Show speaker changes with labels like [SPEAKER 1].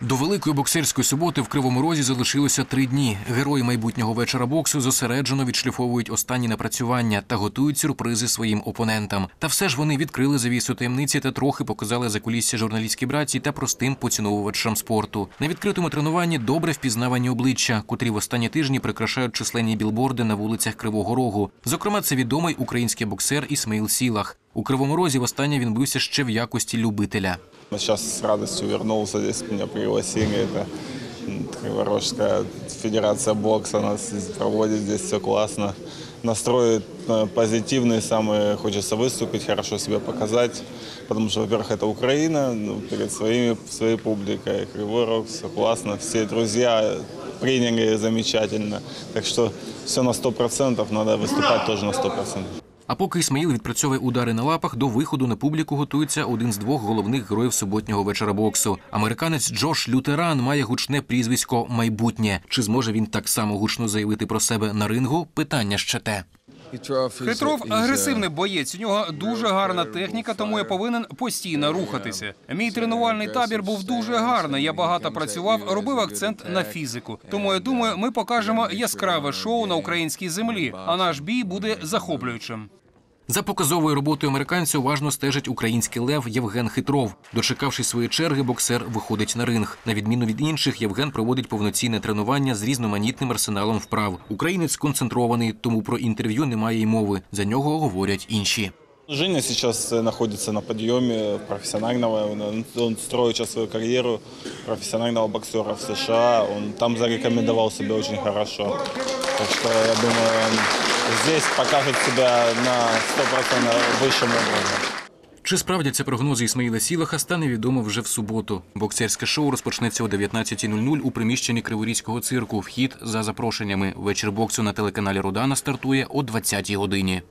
[SPEAKER 1] До великої боксерської суботи в Кривому Розі залишилося три дні. Герої майбутнього вечора боксу зосереджено відшліфовують останні напрацювання та готують сюрпризи своїм опонентам. Та все ж вони відкрили завісу таємниці та трохи показали закулісся журналістській браці та простим поціновувачам спорту. На відкритому тренуванні добре впізнавані обличчя, котрі в останні тижні прикрашають численні білборди на вулицях Кривого Рогу. Зокрема, це відомий український боксер Ісмаїл Сілах. У Кривому Розі востаннє він бився ще в якості любителя.
[SPEAKER 2] Сейчас с радостью вернулся, здесь меня пригласили. Это м, Криворожская федерация бокса нас здесь проводит, здесь все классно. Настрой э, позитивный, самый хочется выступить, хорошо себя показать, потому что, во-первых, это Украина, ну, перед своими, своей публикой, Кривой Рог, все классно, все друзья приняли замечательно, так что все на 100%, надо выступать тоже на 100%.
[SPEAKER 1] А поки Ісмаїл відпрацьовує удари на лапах, до виходу на публіку готується один з двох головних героїв суботнього вечора боксу. Американець Джош Лютеран має гучне прізвисько майбутнє. Чи зможе він так само гучно заявити про себе на рингу? Питання ще те.
[SPEAKER 3] Хитров агресивний боєць. У нього дуже гарна техніка, тому я повинен постійно рухатися. Мій тренувальний табір був дуже гарний. Я багато працював, робив акцент на фізику. Тому я думаю, ми покажемо яскраве шоу на українській землі, а наш бій буде захоплюючим.
[SPEAKER 1] За показовою роботою американця уважно стежить український лев Євген Хитров. Дочекавшись своєї черги, боксер виходить на ринг. На відміну від інших, Євген проводить повноцінне тренування з різноманітним арсеналом вправ. Українець сконцентрований, тому про інтерв'ю немає й мови. За нього говорять інші.
[SPEAKER 2] Женя сейчас э, находится на подъеме профессионального, он, он свою карьеру профессионального боксера в США, он там зарекомендовал себя очень хорошо. Так что я думаю, здесь покажет себя на 100% высшем уровне.
[SPEAKER 1] Чи справдяться прогнози Ісмаїла Сілаха, стане відомо вже в суботу. Боксерське шоу розпочнеться о 19.00 у приміщенні Криворізького цирку. Вхід за запрошеннями. Вечір боксу на телеканалі Родана стартує о 20.00 годині.